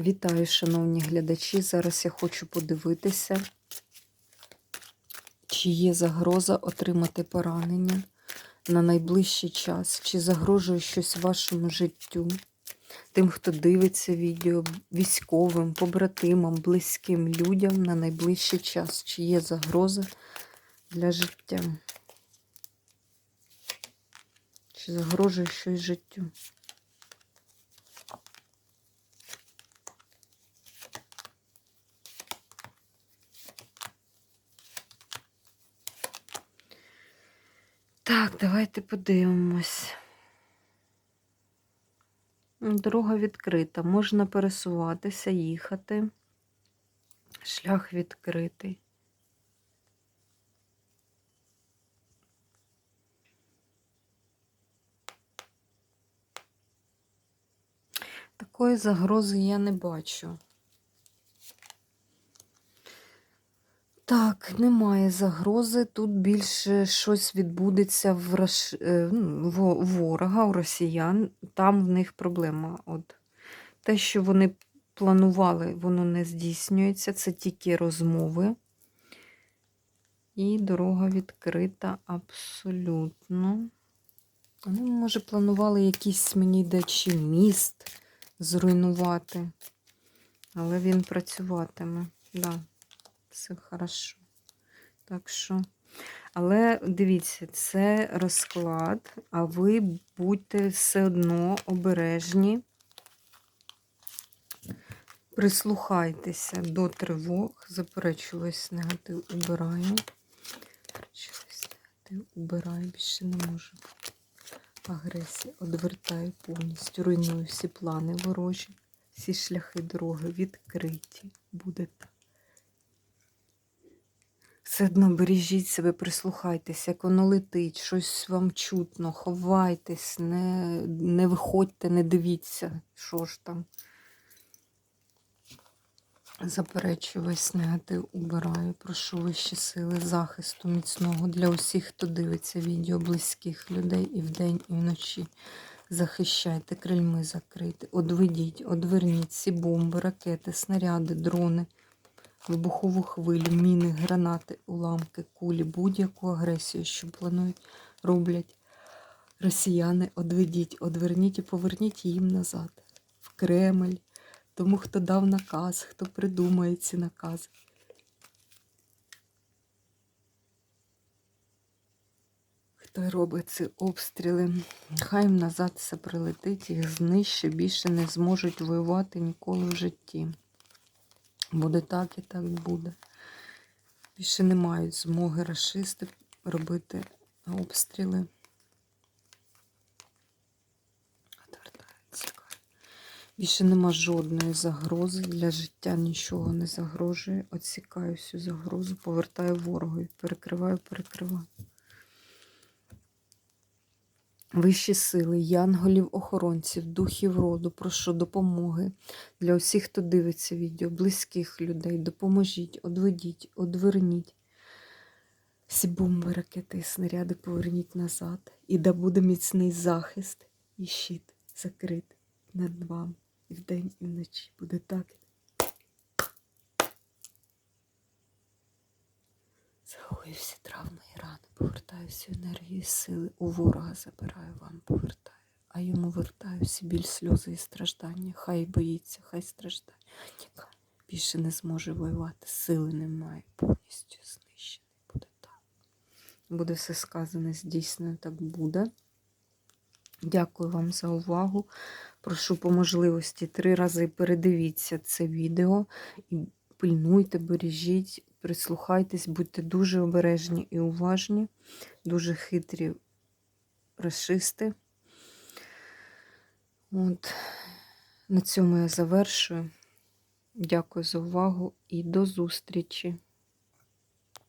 Вітаю, шановні глядачі. Зараз я хочу подивитися, чи є загроза отримати поранення на найближчий час, чи загрожує щось вашому життю, тим, хто дивиться відео, військовим, побратимам, близьким людям на найближчий час, чи є загроза для життя. Чи загрожує щось життю? Так, давайте подивимось. Дорога відкрита, можна пересуватися, їхати. Шлях відкритий. Такої загрози я не бачу. Так, немає загрози. Тут більше щось відбудеться в Рош... е, ну, в ворога, у росіян. Там в них проблема. От. Те, що вони планували, воно не здійснюється. Це тільки розмови. І дорога відкрита абсолютно. Вони, може, планували якийсь мені йде чи міст зруйнувати. Але він працюватиме. Да все хорошо. Так що, але дивіться, це розклад, а ви будьте все одно обережні, прислухайтеся до тривог, заперечуюсь, негатив убираю. Заперечуюсь, негатив убираю, більше не можу. Агресія одвертаю повністю, руйную всі плани ворожі, всі шляхи дороги відкриті. Буде так. Все одно бережіть себе, прислухайтесь, як воно летить, щось вам чутно, ховайтесь, не не виходьте, не дивіться, що ж там. Заперечую весь негатив, убираю, прошу вищі сили захисту міцного для усіх, хто дивиться відео близьких людей і вдень, і вночі. Захищайте, крильми закрити, одведіть, одверніть всі бомби, ракети, снаряди, дрони вибухову хвилю, міни, гранати, уламки, кулі, будь-яку агресію, що планують, роблять росіяни, одведіть, одверніть і поверніть їм назад, в Кремль, тому хто дав наказ, хто придумає ці накази. Хто робить ці обстріли, хай їм назад все прилетить, їх знищить, більше не зможуть воювати ніколи в житті. Буде так і так буде. Більше не мають змоги расисти робити обстріли. Більше нема жодної загрози. Для життя нічого не загрожує. Оцікаю всю загрозу, повертаю ворогу, перекриваю, перекриваю. Вищі сили, янголів, охоронців, духів роду, прошу допомоги для усіх, хто дивиться відео, близьких людей. Допоможіть, одведіть, одверніть. Всі бомби, ракети і снаряди поверніть назад. І да буде міцний захист і щит закритий над вами. І вдень, і вночі. Буде так. Загою всі травми і рани, повертаю всю енергію сили. У ворога забираю вам, повертаю, а йому вертаю всі біль, сльози і страждання. Хай боїться, хай страждає. Більше не зможе воювати, сили немає, повністю знищений. Буде так. Буде все сказане, здійснено, так буде. Дякую вам за увагу. Прошу по можливості три рази передивіться це відео і пильнуйте, бережіть прислухайтесь, будьте дуже обережні і уважні, дуже хитрі расисти. От, на цьому я завершую. Дякую за увагу і до зустрічі!